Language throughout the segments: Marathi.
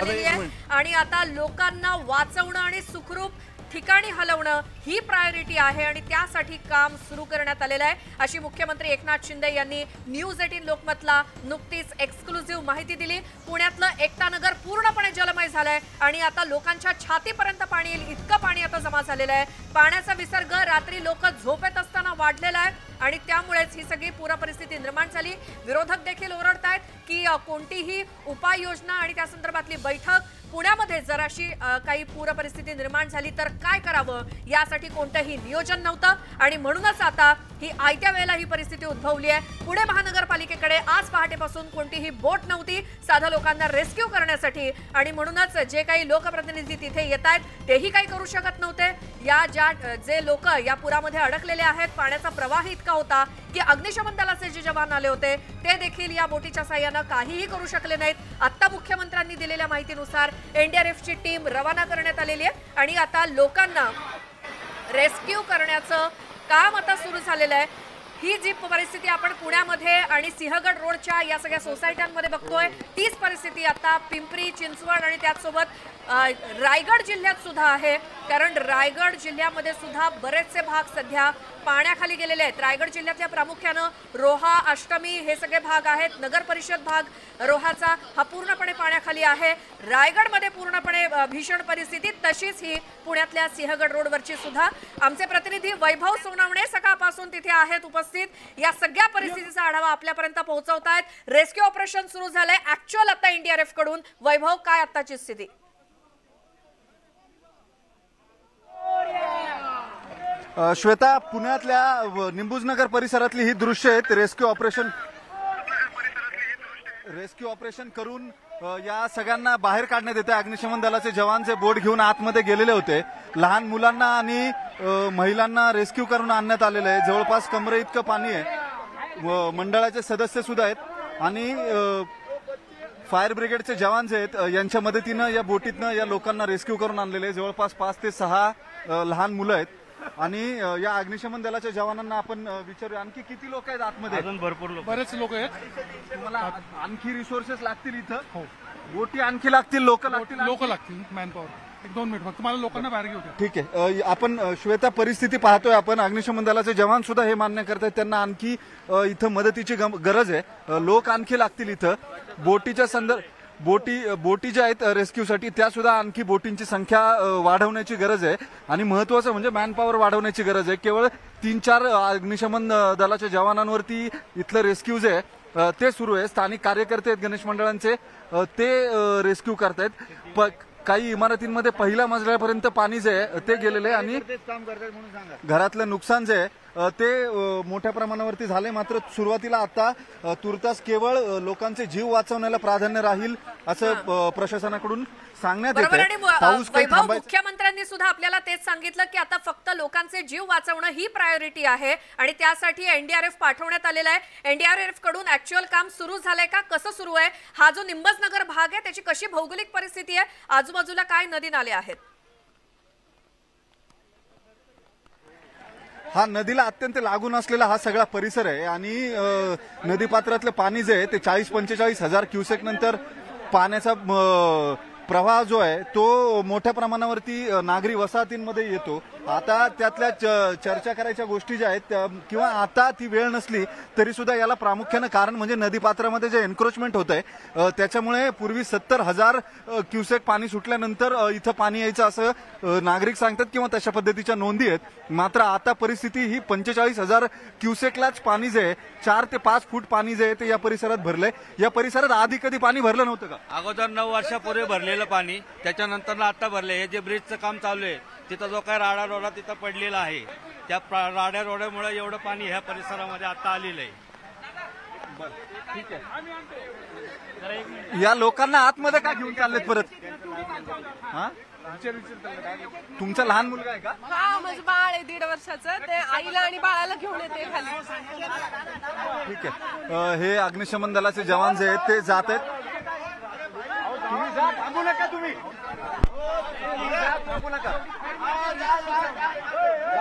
करण्यात आलेली आहे. आणि आता लोकांना वाचवणं आणि सुखरूप ठिकाणी हलवणं ही प्रायोरिटी आहे आणि त्यासाठी काम सुरू करण्यात आलेलं आहे. अशी मुख्यमंत्री एकनाथ शिंदे यांनी न्यूज एटीन लोकमतला नुकतीच एक्सक्लुझिव्ह माहिती दिली. पुण्यातलं एकता नगर पूर्णपणे जलमय झालंय आणि आता लोकांच्या छातीपर्यंत पाणी येईल. इतकं पाणी आता जमा झालेलं आहे. पाण्याचा विसर्ग रात्री लोक झोपेत असताना वाढलेला आहे. आणि त्यामुळेच ही सगळी पूर परिस्थिती निर्माण झाली. विरोधक देखील ओरडतायत की कोणतीही उपाययोजना आणि त्या संदर्भातली बैठक पुण्यामध्ये जराशी अशी काही पूर परिस्थिती निर्माण झाली तर काय करावं? यासाठी कोणतंही नियोजन नव्हतं आणि म्हणूनच आता ही आयत्या वेळेला ही परिस्थिती उद्भवली आहे. पुणे महानगरपालिकेकडे आज पहाटेपासून कोणतीही बोट नव्हती. साध्या लोकांना रेस्क्यू करण्यासाठी आणि म्हणूनच जे काही लोकप्रतिनिधी तिथे येत आहेत तेही काही करू शकत नव्हते. या ज्या जे लोक या पुरामध्ये अडकलेले आहेत पाण्याचा प्रवाह इतका होता की अग्निशमन दलाचे जे जवान आले होते ते देखील या बोटीच्या साह्यानं काहीही करू शकले नाहीत. आत्ता मुख्यमंत्र्यांनी दिलेल्या माहितीनुसार एनडीआरएफची टीम रवाना करण्यात आलेली आहे आणि आता लोकांना रेस्क्यू करण्याचं काम आता सुरू झालेलं आहे. ही जी परिस्थिती आपण पुण्यामध्ये आणि सिंहगड रोडच्या या सगळ्या सोसायट्यांमध्ये बघतोय तीच परिस्थिती आता पिंपरी चिंचवड आणि त्याचसोबत रायगड जिल्ह्यात सुद्धा आहे. कारण रायगड जिल्ह्यामध्ये सुद्धा बरेचसे भाग सध्या पाण्याखाली गेलेले आहेत. रायगड जिल्ह्यातल्या प्रामुख्यानं रोहा अष्टमी हे सगळे भाग आहेत. नगर परिषद भाग रोहाचा हा पूर्णपणे पाण्याखाली आहे. रायगडमध्ये पूर्णपणे भीषण परिस्थिती तशीच ही पुण्यातल्या सिंहगड रोडवरची सुद्धा. आमचे प्रतिनिधी वैभव सोनावणे सकाळपासून तिथे आहेत उपस्थित. या सगळ्या परिस्थितीचा आढावा आपल्यापर्यंत पोहोचवत आहेत रेस्क्यू ऑपरेशन सुरू झालंय. ऍक्च्युअल आता एनडीआरएफकडून. वैभव काय आताची स्थिती? श्वेता पुण्यातल्या व निंबूजनगर परिसरातली ही दृश्य आहेत. रेस्क्यू ऑपरेशन रेस्क्यू ऑपरेशन करून या सगळ्यांना बाहेर काढण्यात येते. अग्निशमन दलाचे जवान जे बोट घेऊन आतमध्ये गेलेले होते. लहान मुलांना आणि महिलांना रेस्क्यू करून आणण्यात आलेलं आहे. जवळपास कमरे इतकं पाणी आहे. व मंडळाचे सदस्य सुद्धा आहेत. आणि फायर ब्रिगेडचे जवान जे आहेत यांच्या मदतीनं या बोटीतनं या लोकांना रेस्क्यू करून आणलेले आहे. जवळपास पाच ते सहा लहान मुलं आहेत. आणि या अग्निशमन दलाच्या जवानांना आपण विचारूया. आणखी किती लोक आहेत आतमध्ये? अजून भरपूर लोक. बरेच लोक आहेत. तुम्हाला आ- आणखी रिसोर्सेस लागतील इथं? बोटी आणखी लागतील लोक लागतील लोक लागतील मॅनपॉवर एक दोन मिनिट फक्त मला लोकांना बाहेर घेऊ ठीक आहे. आपण श्वेता परिस्थिती पाहतोय. आपण अग्निशमन दलाचे जवान सुद्धा हे मान्य करतायत. त्यांना आणखी इथं मदतीची गम- गरज आहे. लोक आणखी लागतील इथं. बोटीच्या संदर्भ बोटी बोटी ज्या आहेत रेस्क्यूसाठी त्या सुद्धा आणखी बोटींची संख्या वाढवण्याची गरज आहे. आणि महत्वाचं म्हणजे मॅनपॉवर वाढवण्याची गरज आहे. केवळ तीन चार अग्निशमन दलाच्या जवानांवरती इथलं रेस्क्यू जे आहे ते सुरू आहे. स्थानिक कार्यकर्ते आहेत गणेश मंडळांचे. ते रेस्क्यू करतायत. प- काही इमारतींमध्ये पहिल्या मजल्यापर्यंत पाणी जे आहे ते गेलेलं आहे. आणि घरातलं नुकसान जे आहे ते मोठ्या प्रमाणावरती झाले. मात्र सुरुवातीला आता तुर्तास केवळ लोकांचे जीव वाचवण्याला प्राधान्य राहील असं प्रशासनाकडून सांगण्यात येतं मुख्यमंत्र्यांनी सुद्धा आपल्याला तेच सांगितलं की आता फक्त लोकांचे जीव वाचवणं ही प्रायोरिटी आहे आणि त्यासाठी एनडीआरएफ पाठवण्यात आलेला आहे. एनडीआरएफकडून ऍक्च्युअल काम सुरू झालंय का? कसं सुरू आहे? हा जो निंबस नगर भाग आहे त्याची कशी भौगोलिक परिस्थिती आहे? आजूबाजूला काय नदी नाले आहेत? हा नदीला अत्यंत लागून असलेला हा सगळा परिसर आहे आणि नदीपात्रातलं पाणी जे आहे ते चाळीस पंचेचाळीस हजार क्युसेक नंतर पाण्याचा प्रवाह जो आहे तो मोठ्या प्रमाणावरती नागरी वसाहतींमध्ये येतो. आता त्यातल्या च- चर्चा करायच्या गोष्टी ज्या आहेत त्या- किंवा आता ती वेळ नसली तरी सुद्धा याला प्रामुख्यानं कारण म्हणजे नदीपात्रामध्ये जे एन्क्रोचमेंट होत आहे त्याच्यामुळे पूर्वी सत्तर हजार क्युसेक पाणी सुटल्यानंतर इथं पाणी यायचं असं नागरिक सांगतात किंवा तशा पद्धतीच्या नोंदी आहेत. मात्र आता परिस्थिती ही पंचेचाळीस हजार क्युसेकलाच पाणी जे आहे चार ते पाच फूट पाणी जे आहे ते या परिसरात भरलंय. या परिसरात आधी कधी पाणी भरलं नव्हतं का? अगोदर नऊ वर्षापूर्वी भरलेलं पाणी त्याच्यानंतर आता भरले हे जे ब्रिजचं काम चालू आहे तिथं जो काय राडा रोडा तिथं पडलेला आहे त्या राड्या रोड्यामुळे एवढं पाणी ह्या परिसरामध्ये आता आलेलं आहे. या लोकांना आतमध्ये का घेऊन चाललेत परत? हा? तुमचा लहान मुलगा आहे का? हा माझं बाळ आहे दीड वर्षाचं. ते आईला आणि बाळाला घेऊन येते खाली. ठीक आहे. हे अग्निशमन दलाचे जवान जे आहेत ते जात आहेत. तुम्ही जा थांबू नका तुम्ही जा, थांबू नका.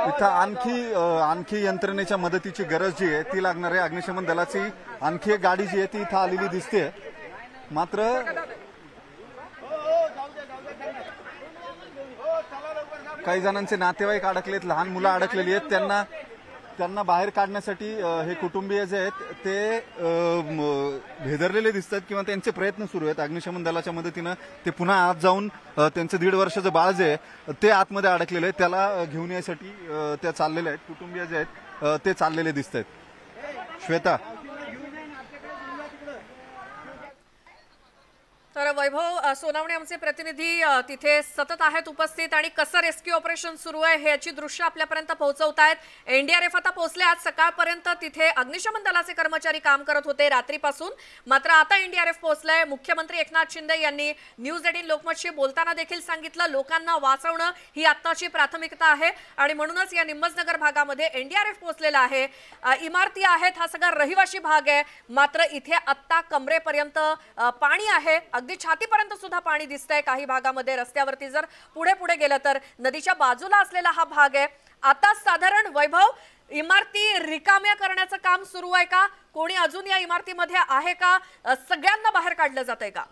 इथं आणखी आणखी यंत्रणेच्या मदतीची गरज जी आहे ती लागणार आहे. अग्निशमन दलाची आणखी एक गाडी जी आहे ती इथं आलेली दिसते. मात्र काही जणांचे नातेवाईक अडकलेत लहान मुलं अडकलेली आहेत. त्यांना त्यांना बाहेर काढण्यासाठी हे कुटुंबीय जे आहेत ते भेदरलेले दिसतात किंवा त्यांचे प्रयत्न सुरू आहेत. अग्निशमन दलाच्या मदतीनं ते पुन्हा आत जाऊन त्यांचं दीड वर्षाचं बाळ जे आहे ते आतमध्ये अडकलेलं आहे. त्याला घेऊन यायसाठी त्या चाललेल्या आहेत. कुटुंबीय जे आहेत ते चाललेले दिसत आहेत. श्वेता तर वैभव सोनावणे आमचे प्रतिनिधी तिथे सतत आहेत उपस्थित आणि कसं रेस्क्यू ऑपरेशन सुरू आहे हे याची दृश्य आपल्यापर्यंत पोहोचवत आहेत. एनडीआरएफ आता पोहोचले आज सकाळपर्यंत तिथे अग्निशमन दलाचे कर्मचारी काम करत होते रात्रीपासून. मात्र आता एनडीआरएफ पोहोचलंय. मुख्यमंत्री एकनाथ शिंदे यांनी न्यूज एटीन लोकमतशी बोलताना देखील सांगितलं लोकांना वाचवणं ही आत्ताची प्राथमिकता आहे आणि म्हणूनच या निम्मजनगर भागामध्ये एनडीआरएफ पोहोचलेला आहे. इमारती आहेत हा सगळा रहिवाशी भाग आहे. मात्र इथे आत्ता कमरेपर्यंत पाणी आहे. अगदी छातीपर्यंत सुद्धा पाणी दिसतंय. काही भागामध्ये रस्त्यावरती जर पुढे पुढे गेलं तर नदीच्या बाजूला असलेला हा भाग आहे. आता साधारण वैभव इमारती रिकाम्या करण्याचं काम सुरू आहे का? कोणी अजून या इमारतीमध्ये आहे का? सगळ्यांना बाहेर काढलं जात आहे का?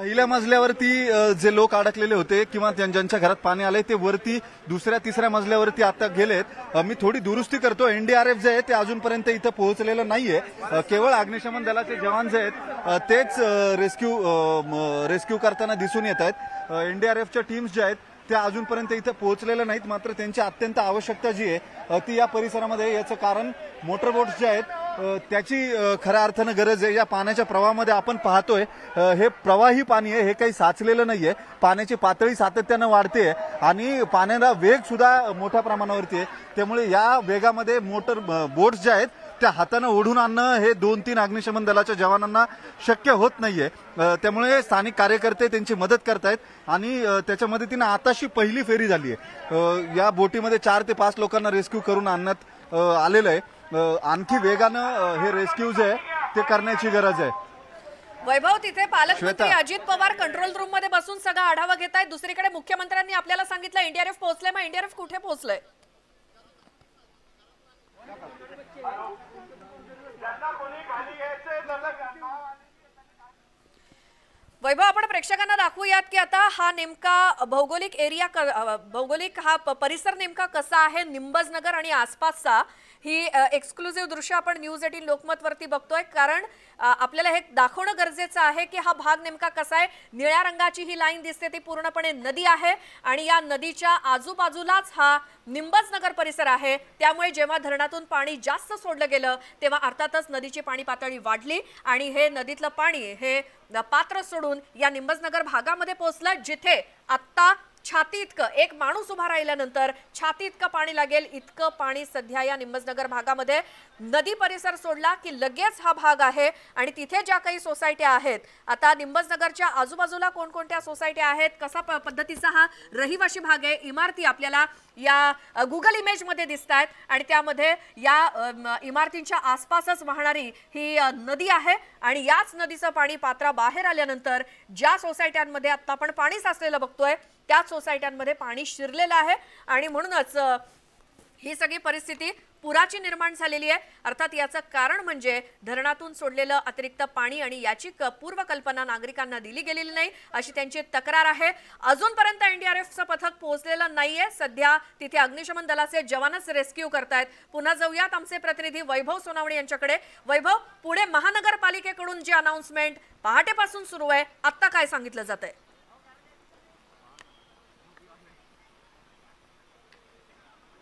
पहिल्या मजल्यावरती जे लोक अडकलेले होते किंवा ज्यां- ज्यांच्या घरात पाणी आलंय ते वरती दुसऱ्या तिसऱ्या मजल्यावरती आता गेलेत. मी थोडी दुरुस्ती करतो. एनडीआरएफ जे आहे ते अजूनपर्यंत इथं पोहोचलेलं नाहीये. केवळ अग्निशमन दलाचे जवान जे आहेत तेच रेस्क्यू रेस्क्यू करताना दिसून येत आहेत. एनडीआरएफच्या टीम्स ज्या आहेत त्या अजूनपर्यंत इथं पोहोचलेल्या नाहीत. मात्र त्यांची अत्यंत आवश्यकता जी आहे ती या परिसरामध्ये याचं कारण मोटरबोट्स जे आहेत त्याची खऱ्या अर्थानं गरज आहे. या पाण्याच्या प्रवाहामध्ये आपण पाहतोय हे प्रवाही पाणी आहे हे काही साचलेलं नाही आहे पाण्याची पातळी सातत्यानं वाढते आणि पाण्याला वेग सुद्धा मोठ्या प्रमाणावरती आहे. त्यामुळे या वेगामध्ये मोटर बोट्स ज्या आहेत त्या हातानं ओढून आणणं हे दोन तीन अग्निशमन दलाच्या जवानांना शक्य होत नाहीये. त्यामुळे स्थानिक कार्यकर्ते त्यांची मदत करतायत आणि त्याच्या मदतीनं आताशी पहिली फेरी झाली आहे. या बोटीमध्ये चार ते पाच लोकांना रेस्क्यू करून आणण्यात आलेलं आहे. आणखी वेगानं हे रेस्क्यू जे आहे ते करण्याची गरज आहे. वैभव तिथे पालकमंत्री. अजित पवार कंट्रोल रूममध्ये बसून सगळा आढावा घेत आहेत दुसरीकडे मुख्यमंत्र्यांनी आपल्याला सांगितलं एनडीआरएफ पोहोचलंय. मग एनडीआरएफ कुठे पोहोचलंय? वैभव आपण प्रेक्षकांना दाखवूयात की आता हा नेमका भौगोलिक एरिया क- भौगोलिक हा प- परिसर नेमका कसा आहे? निंबज नगर आणि आसपासचा ही एक्सक्लुझिव्ह दृश्य आपण न्यूज एटीन लोकमतवरती बघतोय. कारण आपल्याला हे दाखवणं गरजेचं आहे की हा भाग नेमका कसा आहे? निळ्या रंगाची ही लाईन दिसते ती पूर्णपणे नदी आहे आणि या नदीच्या आजूबाजूलाच हा निंबज नगर परिसर आहे. त्यामुळे जेव्हा धरणातून पाणी जास्त सोडलं गेलं तेव्हा अर्थातच नदीची पाणी पातळी वाढली आणि हे नदीतलं पाणी हे पात्र सोडून या निंबजनगर भागामध्ये पोहोचलं जिथे आत्ता छाती इतकं. एक माणूस उभा राहिल्यानंतर छाती इतकं पाणी लागेल इतकं पाणी सध्या या निंबजनगर भागामध्ये. नदी परिसर सोडला की लगेच हा भाग आहे आणि तिथे ज्या काही सोसायट्या आहेत आता निंबजनगरच्या आजूबाजूला कोणकोणत्या सोसायट्या आहेत कसा प- पद्धतीचा हा रहिवाशी भाग आहे इमारती आपल्याला या गुगल इमेजमध्ये दिसत आहेत आणि त्यामध्ये या इमारतींच्या आसपासच वाहणारी ही नदी आहे आणि याच नदीचं पाणी पात्रा बाहेर आल्यानंतर ज्या सोसायट्यांमध्ये आत्ता आपण पाणी साचलेलं बघतोय त्याच सोसायट्यांमध्ये पाणी शिरलेलं आहे आणि म्हणूनच ही सगळी परिस्थिती पुराची निर्माण झालेली आहे. अर्थात याचं कारण म्हणजे धरणातून सोडलेलं अतिरिक्त पाणी आणि याची क- पूर्वकल्पना नागरिकांना दिली गेलेली नाही अशी त्यांची तक्रार आहे. अजूनपर्यंत एनडीआरएफचं पथक पोहोचलेलं नाहीये. सध्या तिथे अग्निशमन दलाचे जवानच रेस्क्यू करतायत. पुन्हा जाऊयात आमचे प्रतिनिधी वैभव सोनावणे यांच्याकडे. वैभव पुणे महानगरपालिकेकडून जी अनाउन्समेंट पहाटेपासून सुरू आहे आत्ता काय सांगितलं जात आहे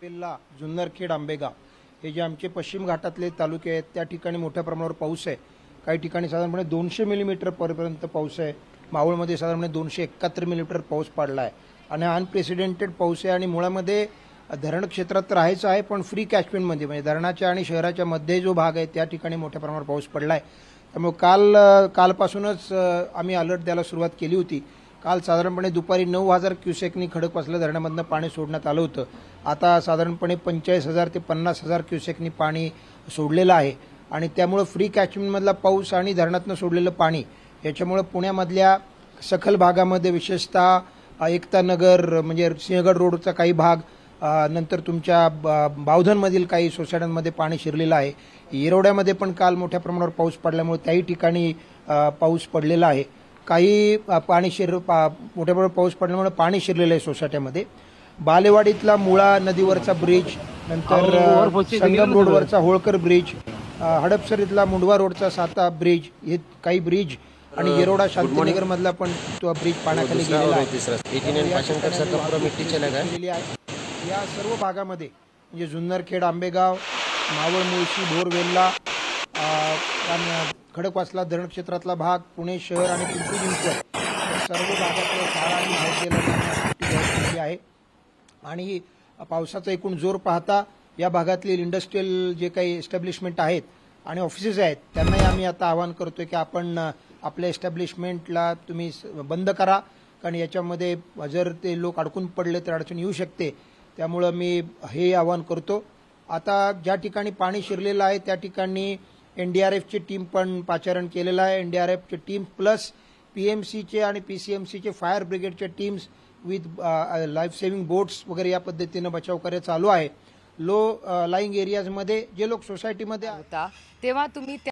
पेल्ला जुन्नरखेड आंबेगाव. हे जे आमचे पश्चिम घाटातले तालुके आहेत त्या ठिकाणी मोठ्या प्रमाणावर पाऊस आहे. काही ठिकाणी साधारणपणे दोनशे मिलीमीटर परपर्यंत पाऊस आहे. मावळमध्ये साधारणपणे दोनशे एकाहत्तर मिलीमीटर पाऊस पडला आहे आणि हा अनप्रेसिडेंटेड पाऊस आहे आणि मुळामध्ये धरण क्षेत्रात तर आहेच आहे पण फ्री कॅचमेंटमध्ये म्हणजे धरणाच्या आणि शहराच्या मध्ये जो भाग आहे त्या ठिकाणी मोठ्या प्रमाणावर पाऊस पडला आहे त्यामुळे काल कालपासूनच आम्ही अलर्ट द्यायला सुरुवात केली होती. काल साधारणपणे दुपारी नऊ हजार क्युसेकनी खडकवासला धरणामधनं पाणी सोडण्यात आलं होतं. आता साधारणपणे पंचेचाळीस हजार ते पन्नास हजार क्युसेकनी पाणी सोडलेलं आहे. आणि त्यामुळं फ्री कॅचमेंटमधला पाऊस आणि धरणातनं सोडलेलं पाणी याच्यामुळं पुण्यामधल्या सखल भागामध्ये विशेषतः एकता नगर म्हणजे सिंहगड रोडचा काही भाग नंतर तुमच्या बावधनमधील काही सोसायट्यांमध्ये पाणी शिरलेलं आहे. येरवड्यामध्ये पण काल मोठ्या प्रमाणावर पाऊस पडल्यामुळे त्याही ठिकाणी पाऊस पडलेला आहे. काही पाणी शिर पा- मोठ्या प्रमाणात पाऊस पडल्यामुळे पाणी शिरलेलं आहे सोसायट्यामध्ये बालेवाडीतला मुळा नदीवरचा ब्रिज नंतर संगम रोडवरचा होळकर ब्रिज अ, हडपसरीतला मुंडवा रोडचा साता ब्रिज हे काही ब्रिज आणि येरोडा शांतीनगर मधला पण तो ब्रिज पाण्याखाली गेलेला आहे. या सर्व भागामध्ये म्हणजे जुन्नरखेड आंबेगाव मावळ मुळशी भोरवेल्ला अ, आणि खडकवासला धरण क्षेत्रातला भाग पुणे शहर आणि पिंपरी चिंचवड सर्व भागातल्या शाळा आणि महाविद्यालयांना आहे. आणि पावसाचा एकूण जोर पाहता या भागातील इंडस्ट्रीयल जे काही एस्टॅब्लिशमेंट आहेत आणि ऑफिसेस आहेत त्यांनाही आम्ही आता आवाहन करतोय की आपण आपल्या एस्टॅब्लिशमेंटला तुम्ही स- बंद करा. कारण याच्यामध्ये जर ते लोक अडकून पडले तर अडचण येऊ शकते. त्यामुळं मी हे आवाहन करतो. आता ज्या ठिकाणी पाणी शिरलेलं आहे त्या ठिकाणी एनडीआरएफची टीम पण पाचारण केलेलं आहे. एनडीआरएफची टीम प्लस पीएमसीचे आणि पीसीएमसीचे फायर ब्रिगेडचे teams with life saving boats वगैरे या पद्धतीनं बचाव कार्य चालू आहे. लो लाईंग एरियाजमध्ये जे लोक सोसायटीमध्ये होता तेव्हा तुम्ही